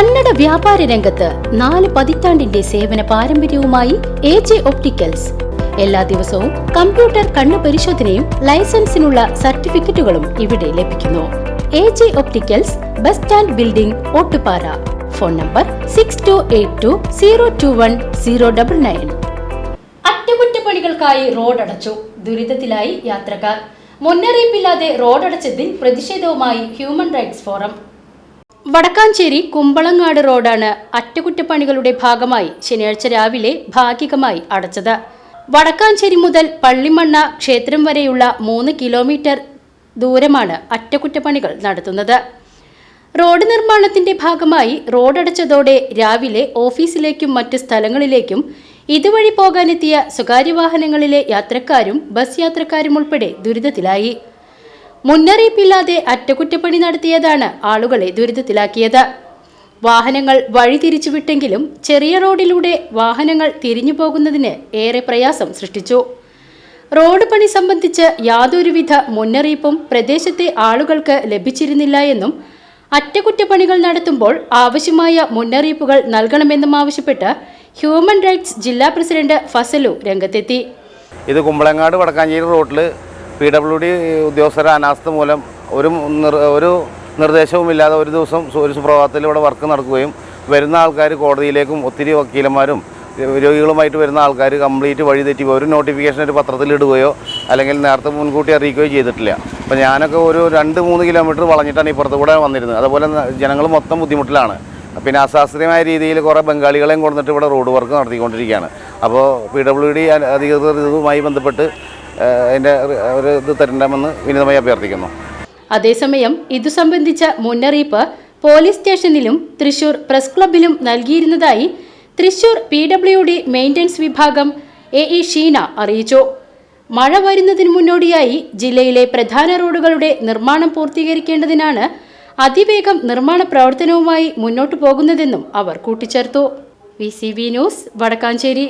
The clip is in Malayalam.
കന്നഡ വ്യാപാര രംഗത്ത് നാല് പതിറ്റാണ്ടിന്റെ സേവന പാരമ്പര്യവുമായി എ ജെ ഒപ്റ്റിക്കൽസ്. എല്ലാ ദിവസവും കമ്പ്യൂട്ടർ കണ്ണു പരിശോധനയും ലൈസൻസിനുള്ള സർട്ടിഫിക്കറ്റുകളും ഇവിടെ ലഭിക്കുന്നു. A J opticals bus stand building Ottupara. Phone number six two eight two zero two one zero double nine അറ്റകുറ്റപ്പണികൾക്കായി റോഡ് അടച്ചു ദുരിതത്തിലായി യാത്രക്കാർ. മുന്നറിയിപ്പില്ലാതെ റോഡടച്ചതിൽ പ്രതിഷേധവുമായി human rights forum. Wadakkanchery Kumbalangad റോഡാണ് അറ്റകുറ്റപ്പണികളുടെ ഭാഗമായി ശനിയാഴ്ച രാവിലെ ഭാഗികമായി അടച്ചത്. വടക്കാഞ്ചേരി മുതൽ പള്ളിമണ്ണ ക്ഷേത്രം വരെയുള്ള മൂന്ന് കിലോമീറ്റർ ദൂരമാണ് അറ്റകുറ്റപ്പണികൾ നടത്തുന്നത്. റോഡ് നിർമ്മാണത്തിന്റെ ഭാഗമായി റോഡടച്ചതോടെ രാവിലെ ഓഫീസിലേക്കും മറ്റ് സ്ഥലങ്ങളിലേക്കും ഇതുവഴി പോകാനെത്തിയ സ്വകാര്യ വാഹനങ്ങളിലെ യാത്രക്കാരും ബസ് യാത്രക്കാരും ഉൾപ്പെടെ ദുരിതത്തിലായി. മുന്നറിയിപ്പില്ലാതെ അറ്റകുറ്റപ്പണി നടത്തിയതാണ് ആളുകളെ ദുരിതത്തിലാക്കിയത്. വാഹനങ്ങൾ വഴി തിരിച്ചുവിട്ടെങ്കിലും ചെറിയ റോഡിലൂടെ വാഹനങ്ങൾ തിരിഞ്ഞു പോകുന്നതിന് ഏറെ പ്രയാസം സൃഷ്ടിച്ചു. റോഡ് പണി സംബന്ധിച്ച് യാതൊരുവിധ മുന്നറിയിപ്പും പ്രദേശത്തെ ആളുകൾക്ക് ലഭിച്ചിരുന്നില്ല എന്നും അറ്റകുറ്റപ്പണികൾ നടത്തുമ്പോൾ ആവശ്യമായ മുന്നറിയിപ്പുകൾ നൽകണമെന്നും ആവശ്യപ്പെട്ട് ഹ്യൂമൻ റൈറ്റ്സ് ജില്ലാ പ്രസിഡന്റ് ഫസലു രംഗത്തെത്തി. ഇത് കുമ്പളങ്ങാട് വടക്കാഞ്ചേരി റോഡിൽ പി ഡബ്ല്യു ഡി ഉദ്യോഗസ്ഥരുടെ അനാസ്ഥ മൂലം ഒരു ഒരു നിർദ്ദേശവുമില്ലാതെ ഒരു ദിവസം ഒരു സുപ്രഭാതത്തിൽ ഇവിടെ വർക്ക് നടക്കുകയും വരുന്ന ആൾക്കാർ കോടതിയിലേക്കും ഒത്തിരി വക്കീലന്മാരും രോഗികളുമായിട്ട് വരുന്ന ആൾക്കാർ കംപ്ലീറ്റ് വഴി തെറ്റി. ഒരു നോട്ടിഫിക്കേഷൻ ഒരു പത്രത്തിൽ ഇടുകയോ അല്ലെങ്കിൽ നേരത്തെ മുൻകൂട്ടി അറിയിക്കുകയോ ചെയ്തിട്ടില്ല. അപ്പോൾ ഞാനൊക്കെ ഒരു രണ്ട് മൂന്ന് കിലോമീറ്റർ വളഞ്ഞിട്ടാണ് ഇപ്പുറത്ത് കൂടെ വന്നിരുന്നത്. അതുപോലെ ജനങ്ങൾ മൊത്തം ബുദ്ധിമുട്ടിലാണ്. പിന്നെ അശാസ്ത്രീയമായ രീതിയിൽ കുറേ ബംഗാളികളെയും കൊണ്ടിട്ട് ഇവിടെ റോഡ് വർക്ക് നടത്തിക്കൊണ്ടിരിക്കുകയാണ്. അപ്പോൾ പി ഡബ്ല്യു ഡി അധികൃതർ ഇതുമായി ബന്ധപ്പെട്ട് അതിന്റെ ഒരു ഇത് തരണമെന്ന് വിനീതമായി അഭ്യർത്ഥിക്കുന്നു. അതേസമയം ഇതു സംബന്ധിച്ച മുന്നറിയിപ്പ് പോലീസ് സ്റ്റേഷനിലും തൃശൂർ പ്രസ് ക്ലബിലും നൽകിയിരുന്നതായി Thrissur P W D maintenance വിഭാഗം എ ഇ ഷീന അറിയിച്ചു. മഴ വരുന്നതിന് മുന്നോടിയായി ജില്ലയിലെ പ്രധാന റോഡുകളുടെ നിർമ്മാണം പൂർത്തീകരിക്കേണ്ടതിനാണ് അതിവേഗം നിർമ്മാണ പ്രവർത്തനവുമായി മുന്നോട്ടു പോകുന്നതെന്നും അവർ കൂട്ടിച്ചേർത്തു. V news Wadakkanchery.